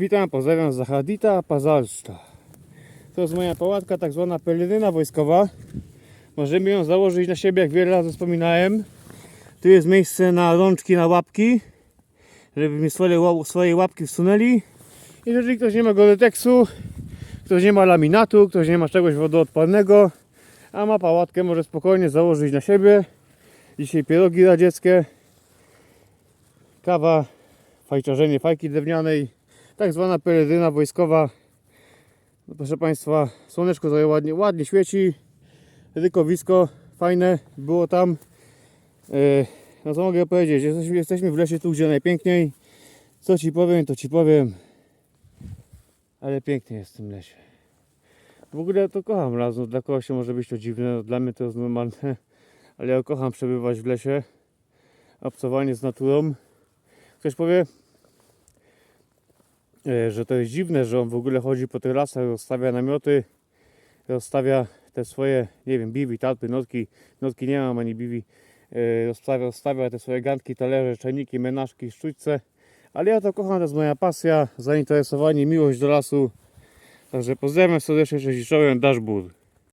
Witam, pozdrawiam z Zachadita Pazalszta. To jest moja pałatka, tak zwana peleryna wojskowa. Możemy ją założyć na siebie, jak wiele razy wspominałem. Tu jest miejsce na rączki, na łapki, żeby mi swoje, swoje łapki wsunęli. I jeżeli ktoś nie ma goreteksu, ktoś nie ma laminatu, ktoś nie ma czegoś wodoodpornego, a ma pałatkę, może spokojnie założyć na siebie. Dzisiaj pierogi radzieckie, kawa, fajczarzenie fajki drewnianej, tak zwana peleryna wojskowa. No, proszę Państwa, słoneczko tutaj ładnie, ładnie świeci, rykowisko fajne było tam. E, No co mogę powiedzieć, jesteśmy, jesteśmy w lesie tu, gdzie najpiękniej. Co Ci powiem, to Ci powiem. Ale pięknie jest w tym lesie. W ogóle to kocham las, no, dla kogoś może być to dziwne, no, dla mnie to jest normalne. Ale ja kocham przebywać w lesie, obcowanie z naturą. Ktoś powie, że to jest dziwne, że on w ogóle chodzi po tych lasach, rozstawia namioty, rozstawia te swoje, nie wiem, biwi, tarpy, notki, notki nie mam ani biwi, e, rozstawia, rozstawia te swoje ganki, talerze, czajniki, menażki, sztućce, ale ja to kocham, to jest moja pasja, zainteresowanie, miłość do lasu, także pozdrawiam serdecznie, cześć i Dashboard.